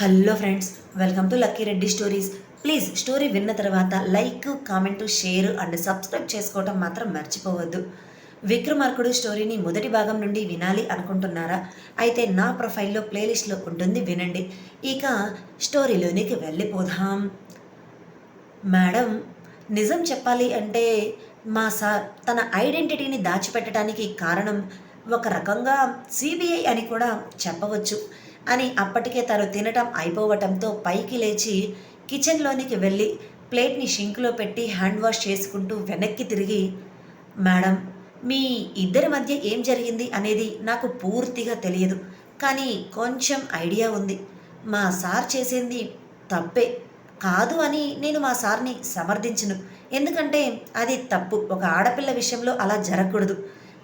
Hello friends welcome to lucky Reddy stories. Please story విన్న తర్వాత like comment share and subscribe చేసుకోవటం మాత్రం మర్చిపోవద్దు. విక్రమార్కుడు స్టోరీని మొదటి భాగం నుండి వినాలి అనుకుంటున్నారా? అయితే నా ప్రొఫైల్లో ప్లేలిస్ట్లో ఉంటుంది వినండి. ఇక స్టోరీలోనికి వెళ్ళిపోదాం. మేడం నిజం చెప్పాలి అంటే మా సార్ తన ఐడెంటిటీని దాచిపెట్టడానికి కారణం ఒక రకంగా సిబిఐ అని కూడా చెప్పవచ్చు. అని అప్పటికే తను తినటం అయిపోవటంతో పైకి లేచి కిచెన్లోనికి వెళ్ళి ప్లేట్ని షింక్లో పెట్టి హ్యాండ్ వాష్ చేసుకుంటూ వెనక్కి తిరిగి మేడం మీ ఇద్దరి మధ్య ఏం జరిగింది అనేది నాకు పూర్తిగా తెలియదు కానీ కొంచెం ఐడియా ఉంది. మా సార్ చేసింది తప్పే. కాదు అని నేను మా సార్ని సమర్థించను. ఎందుకంటే అది తప్పు. ఒక ఆడపిల్ల విషయంలో అలా జరగకూడదు.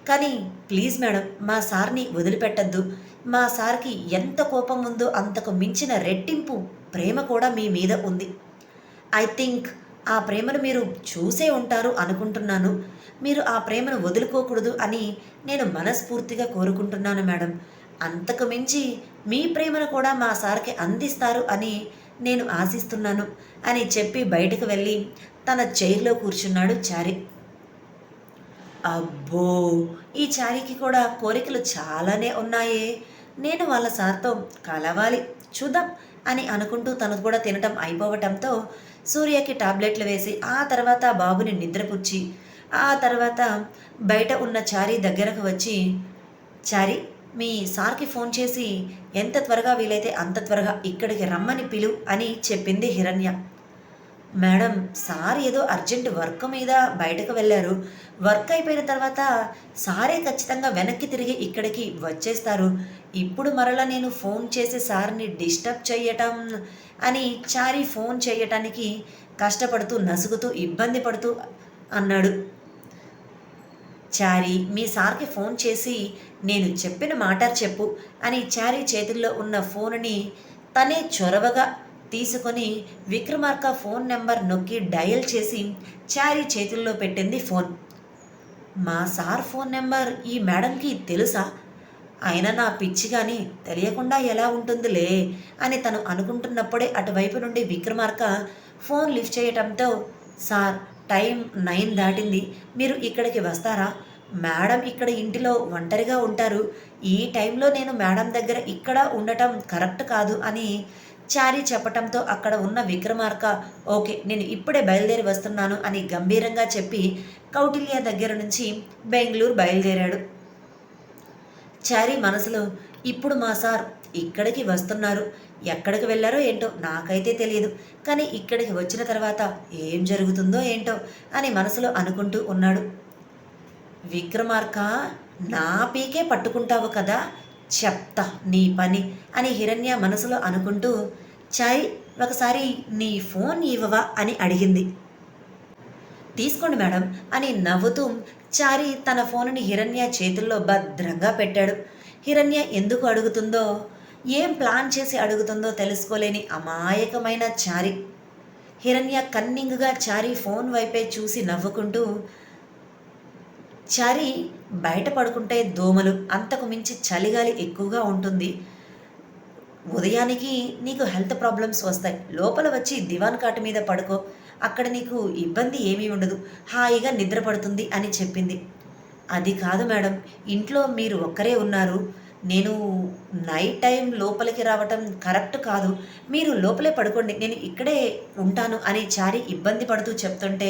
కానీ ప్లీజ్ మేడం మా సార్ని వదిలిపెట్టద్దు. మా సార్కి ఎంత కోపం ఉందో అంతకు మించిన రెట్టింపు ప్రేమ కూడా మీ మీద ఉంది. ఐ థింక్ ఆ ప్రేమను మీరు చూసే ఉంటారు అనుకుంటున్నాను. మీరు ఆ ప్రేమను వదులుకోకూడదు అని నేను మనస్ఫూర్తిగా కోరుకుంటున్నాను మేడం. అంతకు మించి మీ ప్రేమను కూడా మా సార్కి అందిస్తారు అని నేను ఆశిస్తున్నాను అని చెప్పి బయటకు వెళ్ళి తన చైర్లో కూర్చున్నాడు చారి. అబ్బో ఈ చారీకి కూడా కోరికలు చాలానే ఉన్నాయే. నేను వాళ్ళ సార్తో కలవాలి చూద్దాం అని అనుకుంటూ తను కూడా తినటం అయిపోవటంతో సూర్యకి టాబ్లెట్లు వేసి ఆ తర్వాత బాబుని నిద్రపుచ్చి ఆ తర్వాత బయట ఉన్న చారీ దగ్గరకు వచ్చి చారీ మీ సార్కి ఫోన్ చేసి ఎంత త్వరగా వీలైతే అంత త్వరగా ఇక్కడికి రమ్మని పిలు అని చెప్పింది హిరణ్య. మేడం సార్ ఏదో అర్జెంట్ వర్క్ మీద బయటకు వెళ్ళారు. వర్క్ అయిపోయిన తర్వాత సారే ఖచ్చితంగా వెనక్కి తిరిగి ఇక్కడికి వచ్చేస్తారు. ఇప్పుడు మరలా నేను ఫోన్ చేసి సార్ని డిస్టర్బ్ చేయటం అని చారి ఫోన్ చేయటానికి కష్టపడుతూ నసుగుతూ ఇబ్బంది పడుతూ అన్నాడు. చారి మీ సార్కి ఫోన్ చేసి నేను చెప్పిన మాట చెప్పు అని చారి చేతుల్లో ఉన్న ఫోన్ని తనే చొరవగా తీసుకొని విక్రమార్క ఫోన్ నెంబర్ నొక్కి డయల్ చేసి చారీ చేతుల్లో పెట్టింది ఫోన్. మా సార్ ఫోన్ నెంబర్ ఈ మేడంకి తెలుసా? అయినా నా పిచ్చి కానీ తెలియకుండా ఎలా ఉంటుందిలే అని తను అనుకుంటున్నప్పుడే అటువైపు నుండి విక్రమార్క ఫోన్ లిఫ్ట్ చేయటంతో సార్ టైం నైన్ దాటింది. మీరు ఇక్కడికి వస్తారా? మేడం ఇక్కడ ఇంటిలో ఒంటరిగా ఉంటారు. ఈ టైంలో నేను మేడం దగ్గర ఇక్కడ ఉండటం కరెక్ట్ కాదు అని చారి చెప్పటంతో అక్కడ ఉన్న విక్రమార్క ఓకే నేను ఇప్పుడే బయలుదేరి వస్తున్నాను అని గంభీరంగా చెప్పి కౌటిల్య దగ్గర నుంచి బెంగళూరు బయలుదేరాడు. చారి మనసులో ఇప్పుడు మా సార్ ఇక్కడికి వస్తున్నారు. ఎక్కడికి వెళ్ళారో ఏంటో నాకైతే తెలియదు. కానీ ఇక్కడికి వచ్చిన తర్వాత ఏం జరుగుతుందో ఏంటో అని మనసులో అనుకుంటూ ఉన్నాడు. విక్రమార్క నా పీకే పట్టుకుంటావు కదా? చెప్తా నీ పని అని హిరణ్య మనసులో అనుకుంటూ చాయ్ ఒకసారి నీ ఫోన్ ఇవ్వవా అని అడిగింది. తీసుకోండి మేడం అని నవ్వుతూ చారి తన ఫోనుని హిరణ్య చేతుల్లో భద్రంగా పెట్టాడు. హిరణ్య ఎందుకు అడుగుతుందో ఏం ప్లాన్ చేసి అడుగుతుందో తెలుసుకోలేని అమాయకమైన చారి. హిరణ్య కన్నింగ్గా చారి ఫోన్ వైపే చూసి నవ్వుకుంటూ చారి బయట పడుకుంటే దోమలు అంతకు మించి చలిగాలి ఎక్కువగా ఉంటుంది. ఉదయానికి నీకు హెల్త్ ప్రాబ్లమ్స్ వస్తాయి. లోపల వచ్చి దివాన్ కాటు మీద పడుకో. అక్కడ నీకు ఇబ్బంది ఏమీ ఉండదు. హాయిగా నిద్ర పడుతుంది అని చెప్పింది. అది కాదు మేడం ఇంట్లో మీరు ఒక్కరే ఉన్నారు. నేను నైట్ టైం లోపలికి రావటం కరెక్ట్ కాదు. మీరు లోపలే పడుకోండి. నేను ఇక్కడే ఉంటాను అని చారి ఇబ్బంది పడుతూ చెప్తుంటే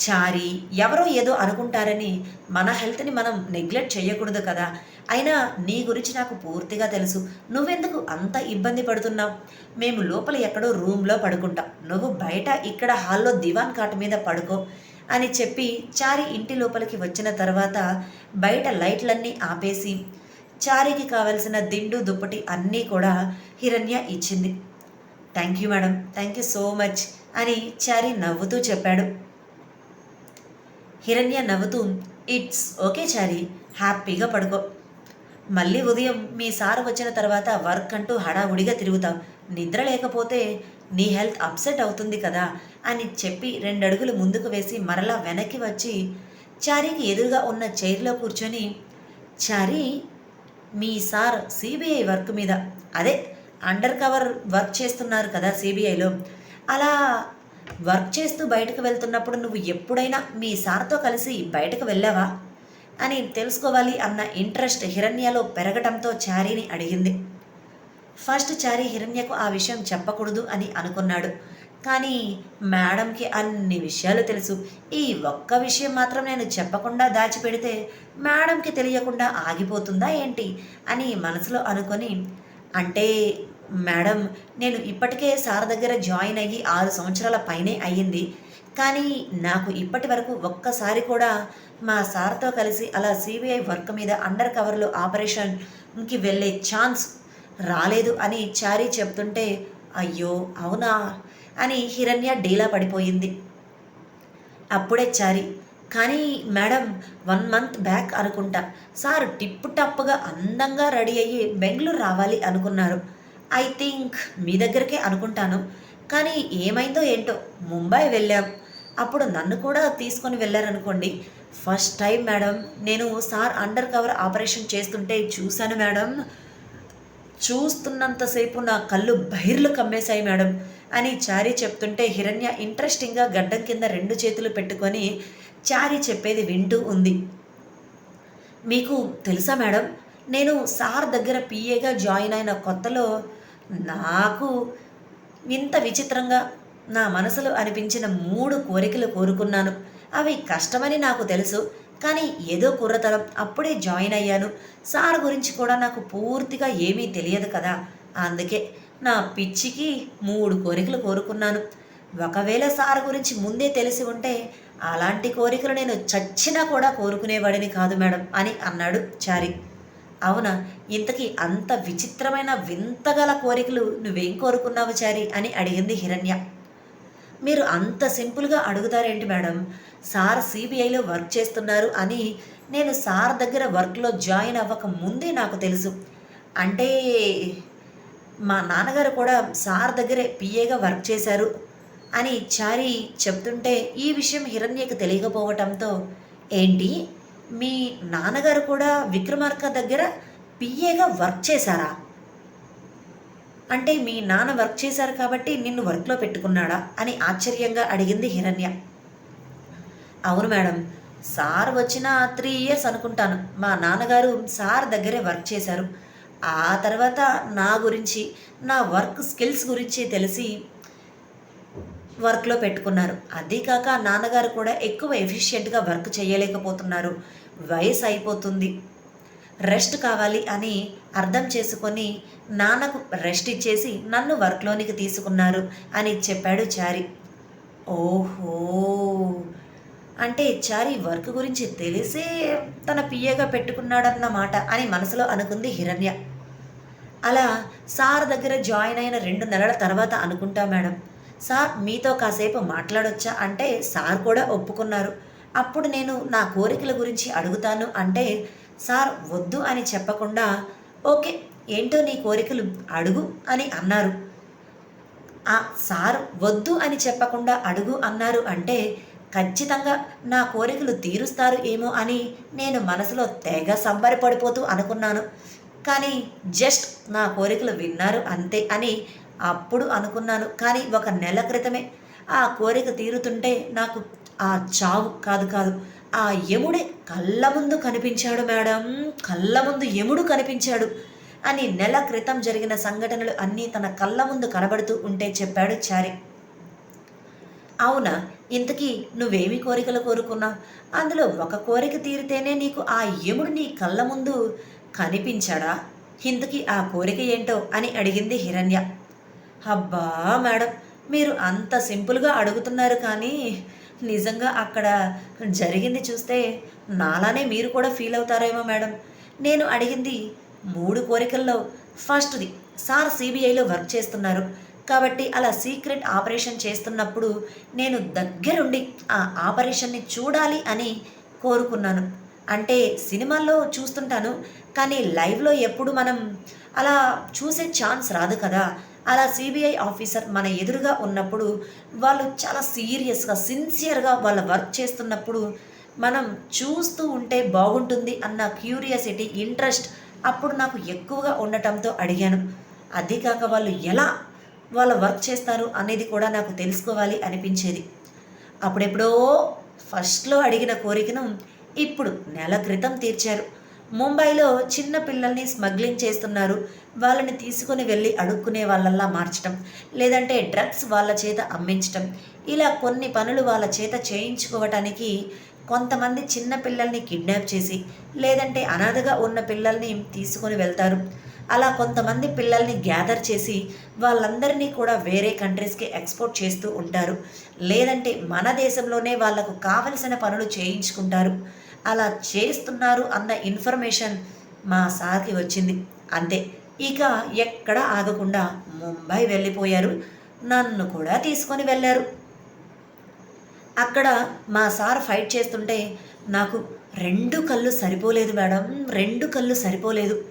చారి ఎవరో ఏదో అనుకుంటారని మన హెల్త్ని మనం నెగ్లెక్ట్ చేయకూడదు కదా. అయినా నీ గురించి నాకు పూర్తిగా తెలుసు. నువ్వెందుకు అంత ఇబ్బంది పడుతున్నావు? మేము లోపల ఎక్కడో రూమ్లో పడుకుంటాం. నువ్వు బయట ఇక్కడ హాల్లో దివాన్ కాట్ మీద పడుకో అని చెప్పి చారి ఇంటి లోపలికి వచ్చిన తర్వాత బయట లైట్లన్నీ ఆపేసి చారికి కావలసిన దిండు దుప్పటి అన్నీ కూడా హిరణ్య ఇచ్చింది. Thank you madam. Thank you so much అని చారి నవ్వుతూ చెప్పాడు. హిరణ్య నవ్వుతూ ఇట్స్ ఓకే చారి హ్యాపీగా పడుకో. మళ్ళీ ఉదయం మీ సార్ వచ్చిన తర్వాత వర్క్ అంటూ హడావుడిగా తిరుగుతాం నిద్ర లేకపోతే నీ హెల్త్ అప్సెట్ అవుతుంది కదా అని చెప్పి రెండడుగులు ముందుకు వేసి మరలా వెనక్కి వచ్చి చారీకి ఎదురుగా ఉన్న చైర్లో కూర్చొని చారీ మీ సార్ సిబిఐ వర్క్ మీద అదే అండర్ కవర్ వర్క్ చేస్తున్నారు కదా సిబిఐలో. అలా వర్క్ చేస్తూ బయటకు వెళ్తున్నప్పుడు నువ్వు ఎప్పుడైనా మీ సార్తో కలిసి బయటకు వెళ్ళావా? అని తెలుసుకోవాలి అన్న ఇంట్రెస్ట్ హిరణ్యలో పెరగటంతో చారీని అడిగింది. ఫస్ట్ చారీ హిరణ్యకు ఆ విషయం చెప్పకూడదు అని అనుకున్నాడు. కానీ మేడంకి అన్ని విషయాలు తెలుసు. ఈ ఒక్క విషయం మాత్రం నేను చెప్పకుండా దాచిపెడితే మేడంకి తెలియకుండా ఆగిపోతుందా ఏంటి అని మనసులో అనుకొని అంటే మేడం నేను ఇప్పటికే సార్ దగ్గర జాయిన్ అయ్యి ఆరు సంవత్సరాల పైనే అయ్యింది. కానీ నాకు ఇప్పటి వరకు ఒక్కసారి కూడా మా సార్తో కలిసి అలా సిబిఐ వర్క్ మీద అండర్ కవర్లో ఆపరేషన్కి వెళ్ళే ఛాన్స్ రాలేదు అని చారీ చెప్తుంటే అయ్యో అవునా? అని హిరణ్య డీలా పడిపోయింది. అప్పుడే చారి కానీ మేడం వన్ మంత్ బ్యాక్ అనుకుంటా. సార్ టిప్పు టప్పుగా అందంగా రెడీ అయ్యి బెంగళూరు రావాలి అనుకున్నారు. ఐ థింక్ మీ దగ్గరకే అనుకుంటాను. కానీ ఏమైందో ఏంటో ముంబై వెళ్ళాం. అప్పుడు నన్ను కూడా తీసుకొని వెళ్ళారనుకోండి. ఫస్ట్ టైం మేడం నేను సార్ అండర్ కవర్ ఆపరేషన్ చేస్తుంటే చూశాను మేడం చూస్తున్నంతసేపు నా కళ్ళు బహిర్లు కమ్మేశాయి మేడం అని చారీ చెప్తుంటే హిరణ్య ఇంట్రెస్టింగ్గా గడ్డం కింద రెండు చేతులు పెట్టుకొని చారీ చెప్పేది వింటూ ఉంది. మీకు తెలుసా మేడం నేను సార్ దగ్గర పిఏగా జాయిన్ అయిన కొత్తలో నాకు ఇంత విచిత్రంగా నా మనసులో అనిపించిన మూడు కోరికలు కోరుకున్నాను. అవి కష్టమని నాకు తెలుసు కానీ ఏదో కుర్రతరం అప్పుడే జాయిన్ అయ్యాను. సార్ గురించి కూడా నాకు పూర్తిగా ఏమీ తెలియదు కదా. అందుకే నా పిచ్చికి మూడు కోరికలు కోరుకున్నాను. ఒకవేళ సార్ గురించి ముందే తెలిసి ఉంటే అలాంటి కోరికలు నేను చచ్చినా కూడా కోరుకునేవాడిని కాదు మేడం అని అన్నాడు చారి. అవునా? ఇంతకీ అంత విచిత్రమైన వింతగల కోరికలు నువ్వేం కోరుకున్నావు చారి అని అడిగింది హిరణ్య. మీరు అంత సింపుల్గా అడుగుతారేంటి మేడం? సార్ సిబిఐలో వర్క్ చేస్తున్నారు అని నేను సార్ దగ్గర వర్క్లో జాయిన్ అవ్వక ముందే నాకు తెలుసు. అంటే మా నాన్నగారు కూడా సార్ దగ్గరే పిఏగా వర్క్ చేశారు అని చారి చెప్తుంటే ఈ విషయం హిరణ్యకు తెలియకపోవటంతో ఏంటి? మీ నాన్నగారు కూడా విక్రమార్క దగ్గర పిఏగా వర్క్ చేశారా? అంటే మీ నాన్న వర్క్ చేశారు కాబట్టి నిన్ను వర్క్లో పెట్టుకున్నాడా? అని ఆశ్చర్యంగా అడిగింది హిరణ్య. అవును మేడం సార్ వచ్చిన త్రీ ఇయర్స్ అనుకుంటాను. మా నాన్నగారు సార్ దగ్గరే వర్క్ చేశారు. ఆ తర్వాత నా గురించి నా వర్క్ స్కిల్స్ గురించి తెలిసి వర్క్లో పెట్టుకున్నారు. అదీకాక నాన్నగారు కూడా ఎక్కువ ఎఫిషియెంట్గా వర్క్ చేయలేకపోతున్నారు. వయసు అయిపోతుంది. రెస్ట్ కావాలి అని అర్థం చేసుకొని నాన్నకు రెస్ట్ ఇచ్చేసి నన్ను వర్క్లోనికి తీసుకున్నారు అని చెప్పాడు చారి. ఓహో! అంటే చారి వర్క్ గురించి తెలిసే తన పియ్యగా పెట్టుకున్నాడన్నమాట అని మనసులో అనుకుంది హిరణ్య. అలా సార్ దగ్గర జాయిన్ అయిన రెండు నెలల తర్వాత అనుకుంటా మేడం. సార్ మీతో కాసేపు మాట్లాడొచ్చా? అంటే సార్ కూడా ఒప్పుకున్నారు. అప్పుడు నేను నా కోరికల గురించి అడుగుతాను అంటే సార్ వద్దు అని చెప్పకుండా ఓకే ఏంటో నీ కోరికలు అడుగు అని అన్నారు. ఆ సార్ వద్దు అని చెప్పకుండా అడుగు అన్నారు అంటే ఖచ్చితంగా నా కోరికలు తీరుస్తారు ఏమో అని నేను మనసులో తెగ సంబరపడిపోతూ అనుకున్నాను. కానీ జస్ట్ నా కోరికలు విన్నారు అంతే అని అప్పుడు అనుకున్నాను కానీ ఒక నెల క్రితమే. ఆ కోరిక తీరుతుంటే నాకు ఆ చావు కాదు కాదు ఆ యముడే కళ్ళ ముందు కనిపించాడు మేడం కళ్ళ ముందు యముడు కనిపించాడు అని నెల క్రితం జరిగిన సంఘటనలు అన్నీ తన కళ్ళ ముందు కనబడుతూ ఉంటే చెప్పాడు చారి. అవునా ఇంతకీ నువ్వేమి కోరికలు కోరుకున్నావు? అందులో ఒక కోరిక తీరితేనే నీకు ఆ యముడు నీ కళ్ళ ముందు కనిపించాడా? ఇంతకీ ఆ కోరిక ఏంటో అని అడిగింది హిరణ్య. అబ్బా మేడం మీరు అంత సింపుల్గా అడుగుతున్నారు కానీ నిజంగా అక్కడ జరిగింది చూస్తే నాలానే మీరు కూడా ఫీల్ అవుతారేమో మేడం. నేను అడిగింది మూడు కోరికల్లో. ఫస్ట్ది సార్ సిబిఐలో వర్క్ చేస్తున్నారు. కాబట్టి అలా సీక్రెట్ ఆపరేషన్ చేస్తున్నప్పుడు నేను దగ్గరుండి ఆ ఆపరేషన్ని చూడాలి అని కోరుకున్నాను. అంటే సినిమాల్లో చూస్తుంటాను కానీ లైవ్లో ఎప్పుడు మనం అలా చూసే ఛాన్స్ రాదు కదా. అలా సిబిఐ ఆఫీసర్ మన ఎదురుగా ఉన్నప్పుడు వాళ్ళు చాలా సీరియస్గా సిన్సియర్గా వాళ్ళ వర్క్ చేస్తున్నప్పుడు మనం చూస్తూ ఉంటే బాగుంటుంది అన్న క్యూరియాసిటీ ఇంట్రెస్ట్ అప్పుడు నాకు ఎక్కువగా ఉండటంతో అడిగాను. అది కాక వాళ్ళు ఎలా వాళ్ళ వర్క్ చేస్తారు అనేది కూడా నాకు తెలుసుకోవాలి అనిపించేది. అప్పుడెప్పుడో ఫస్ట్లో అడిగిన కోరికను ఇప్పుడు నెల క్రితం తీర్చారు. ముంబైలో చిన్న పిల్లల్ని స్మగ్లింగ్ చేస్తున్నారు. వాళ్ళని తీసుకొని వెళ్ళి అడుక్కునే వాళ్ళల్లా మార్చటం లేదంటే డ్రగ్స్ వాళ్ళ చేత అమ్మించటం. ఇలా కొన్ని పనులు వాళ్ళ చేత చేయించుకోవటానికి కొంతమంది చిన్న పిల్లల్ని కిడ్నాప్ చేసి లేదంటే అనాథగా ఉన్న పిల్లల్ని తీసుకొని వెళ్తారు. అలా కొంతమంది పిల్లల్ని గ్యాదర్ చేసి వాళ్ళందరినీ కూడా వేరే కంట్రీస్కి ఎక్స్పోర్ట్ చేస్తూ ఉంటారు. లేదంటే మన దేశంలోనే వాళ్ళకు కావలసిన పనులు చేయించుకుంటారు. అలా చేస్తున్నారు అన్న ఇన్ఫర్మేషన్ మా సార్కి వచ్చింది. అంతే. ఇక ఎక్కడ ఆగకుండా ముంబై వెళ్ళిపోయారు. నన్ను కూడా తీసుకొని వెళ్ళారు. అక్కడ మా సార్ ఫైట్ చేస్తుంటే నాకు రెండు కళ్ళు సరిపోలేదు మేడం. రెండు కళ్ళు సరిపోలేదు.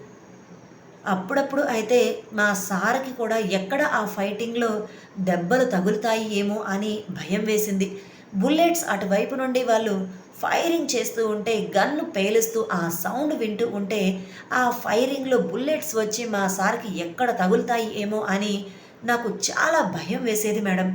అప్పుడప్పుడు అయితే మా సార్కి కూడా ఎక్కడ ఆ ఫైటింగ్లో దెబ్బలు తగులుతాయి ఏమో అని భయం వేసింది. బుల్లెట్స్ అటువైపు నుండి వాళ్ళు ఫైరింగ్ చేస్తూ ఉంటే గన్ను పేలుస్తూ ఆ సౌండ్ వింటూ ఉంటే ఆ ఫైరింగ్లో బుల్లెట్స్ వచ్చి మా సార్కి ఎక్కడ తగులుతాయి ఏమో అని నాకు చాలా భయం వేసేది మేడం.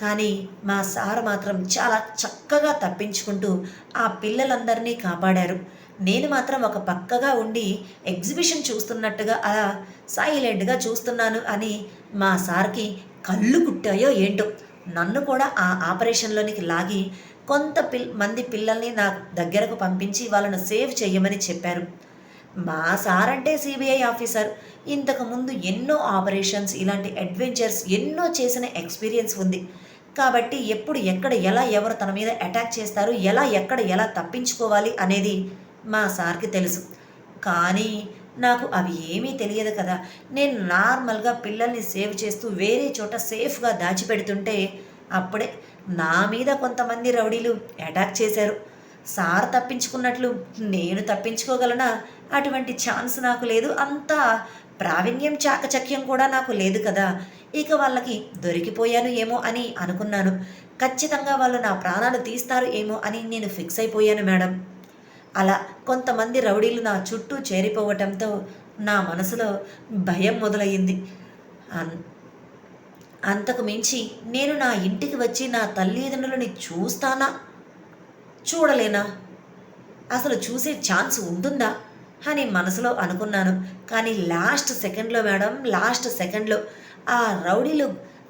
కానీ మా సార్ మాత్రం చాలా చక్కగా తప్పించుకుంటూ ఆ పిల్లలందరినీ కాపాడారు. నేను మాత్రం ఒక పక్కగా ఉండి ఎగ్జిబిషన్ చూస్తున్నట్టుగా అలా సైలెంట్గా చూస్తున్నాను అని మా సార్కి కళ్ళు కుట్టాయో ఏంటో. నన్ను కూడా ఆ ఆపరేషన్లోనికి లాగి కొంత పిల్ మంది పిల్లల్ని నా దగ్గరకు పంపించి వాళ్ళను సేవ్ చేయమని చెప్పారు. మా సార్ అంటే సిబిఐ ఆఫీసర్. ఇంతకుముందు ఎన్నో ఆపరేషన్స్ ఇలాంటి అడ్వెంచర్స్ ఎన్నో చేసిన ఎక్స్పీరియన్స్ ఉంది. కాబట్టి ఎప్పుడు ఎక్కడ ఎలా ఎవరు తన మీద అటాక్ చేస్తారు ఎలా ఎక్కడ ఎలా తప్పించుకోవాలి అనేది మా సార్కి తెలుసు. కానీ నాకు అవి ఏమీ తెలియదు కదా. నేను నార్మల్గా పిల్లల్ని సేవ్ చేస్తూ వేరే చోట సేఫ్గా దాచిపెడుతుంటే అప్పుడే నా మీద కొంతమంది రౌడీలు అటాక్ చేశారు. సార్ తప్పించుకున్నట్లు నేను తప్పించుకోగలనా? అటువంటి ఛాన్స్ నాకు లేదు. అంత ప్రావీణ్యం చాకచక్యం కూడా నాకు లేదు కదా. ఇక వాళ్ళకి దొరికిపోయాను ఏమో అని అనుకున్నాను. ఖచ్చితంగా వాళ్ళు నా ప్రాణాలు తీస్తారు ఏమో అని నేను ఫిక్స్ అయిపోయాను మేడం. అలా కొంతమంది రౌడీలు నా చుట్టూ చేరిపోవటంతో నా మనసులో భయం మొదలయ్యింది. అన్- అంతకు మించి నేను నా ఇంటికి వచ్చి నా తల్లిదండ్రులని చూస్తానా? చూడలేనా? అసలు చూసే ఛాన్స్ ఉంటుందా? అని మనసులో అనుకున్నాను. కానీ లాస్ట్ సెకండ్లో మేడం లాస్ట్ సెకండ్లో ఆ రౌడీలు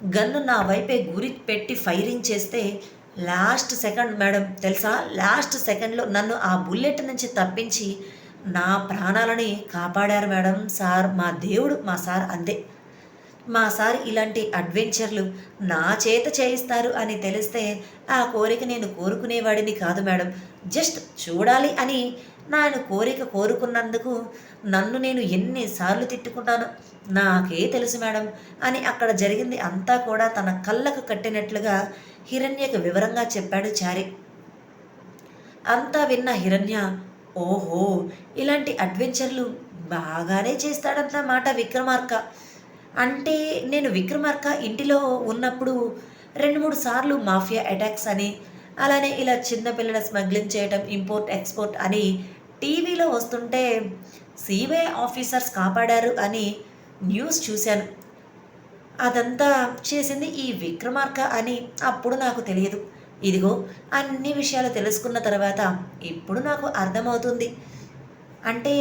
గన్ను నా వైపే గురి పెట్టి ఫైరింగ్ చేస్తే లాస్ట్ సెకండ్ మేడం తెలుసా? లాస్ట్ సెకండ్లో నన్ను ఆ బుల్లెట్ నుంచి తప్పించి నా ప్రాణాలని కాపాడారు మేడం సార్ మా దేవుడు మా సార్ అంతే. మా సార్ ఇలాంటి అడ్వెంచర్లు నా చేత చేయిస్తారు అని తెలిస్తే ఆ కోరిక నేను కోరుకునేవాడిని కాదు మేడం. జస్ట్ చూడాలి అని నేను కోరిక కోరుకున్నందుకు నన్ను నేను ఎన్నిసార్లు తిట్టుకున్నాను నాకే తెలుసు మేడం అని అక్కడ జరిగింది అంతా కూడా తన కళ్ళకు కట్టినట్లుగా హిరణ్యకు వివరంగా చెప్పాడు చారి. అంతా విన్న హిరణ్య ఓహో ఇలాంటి అడ్వెంచర్లు బాగానే చేస్తాడన్నమాట విక్రమార్క. అంటే నేను విక్రమార్క ఇంటిలో ఉన్నప్పుడు రెండు మూడు సార్లు మాఫియా అటాక్స్ అని అలానే ఇలా చిన్నపిల్లల స్మగ్లింగ్ చేయటం ఇంపోర్ట్ ఎక్స్పోర్ట్ అని టీవీలో వస్తుంటే సిబిఐ ఆఫీసర్స్ కాపాడారు అని న్యూస్ చూశాను. అదంతా చేసింది ఈ విక్రమార్క అని అప్పుడు నాకు తెలియదు. ఇదిగో అన్ని విషయాలు తెలుసుకున్న తర్వాత ఇప్పుడు నాకు అర్థమవుతుంది. అంటే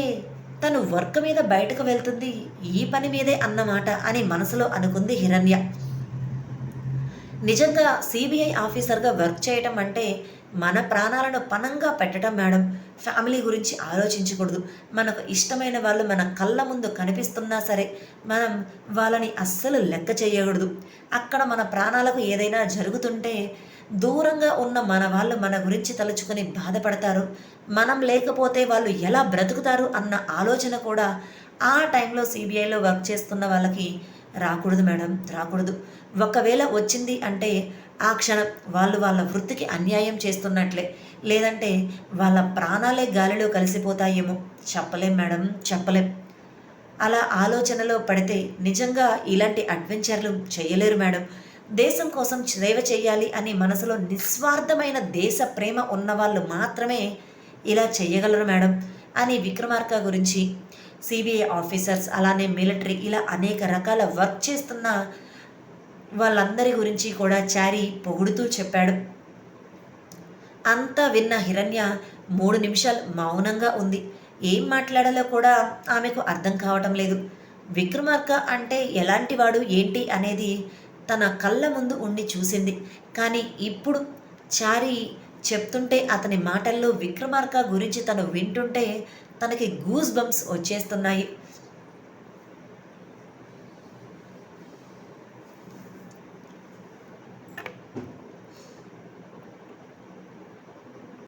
తను వర్క్ మీద బయటకు వెళ్తుంది ఈ పని మీదే అన్నమాట అని మనసులో అనుకుంది హిరణ్య. నిజంగా సిబిఐ ఆఫీసర్గా వర్క్ చేయటం అంటే మన ప్రాణాలను పణంగా పెట్టడం మేడం. ఫ్యామిలీ గురించి ఆలోచించకూడదు. మనకు ఇష్టమైన వాళ్ళు మన కళ్ళ ముందు కనిపిస్తున్నా సరే మనం వాళ్ళని అస్సలు లెక్క చేయకూడదు. అక్కడ మన ప్రాణాలకు ఏదైనా జరుగుతుంటే దూరంగా ఉన్న మన వాళ్ళు మన గురించి తలుచుకుని బాధపడతారు. మనం లేకపోతే వాళ్ళు ఎలా బ్రతుకుతారు అన్న ఆలోచన కూడా ఆ టైంలో సిబిఐలో వర్క్ చేస్తున్న వాళ్ళకి రాకూడదు మేడం రాకూడదు. ఒకవేళ వచ్చింది అంటే ఆ క్షణం వాళ్ళు వాళ్ళ వృత్తికి అన్యాయం చేస్తున్నట్లే. లేదంటే వాళ్ళ ప్రాణాలే గాలిలో కలిసిపోతాయేమో. చెప్పలేం మేడం చెప్పలేం. అలా ఆలోచనలో పడితే నిజంగా ఇలాంటి అడ్వెంచర్లు చేయలేరు మేడం. దేశం కోసం సేవ చేయాలి అని మనసులో నిస్వార్థమైన దేశ ప్రేమ ఉన్నవాళ్ళు మాత్రమే ఇలా చేయగలరు మేడం అని విక్రమార్క గురించి సిబిఐ ఆఫీసర్స్ అలానే మిలిటరీ ఇలా అనేక రకాల వర్క్ చేస్తున్న వాళ్ళందరి గురించి కూడా చారి పొగుడుతూ చెప్పాడు. అంతా విన్న హిరణ్య మూడు నిమిషాలు మౌనంగా ఉంది. ఏం మాట్లాడాలో కూడా ఆమెకు అర్థం కావటం లేదు. విక్రమార్క అంటే ఎలాంటి వాడు ఏంటి అనేది తన కళ్ళ ముందు ఉండి చూసింది. కానీ ఇప్పుడు చారి చెప్తుంటే అతని మాటల్లో విక్రమార్క గురించి తను వింటుంటే తనకి గూస్ బంప్స్ వచ్చేస్తున్నాయి.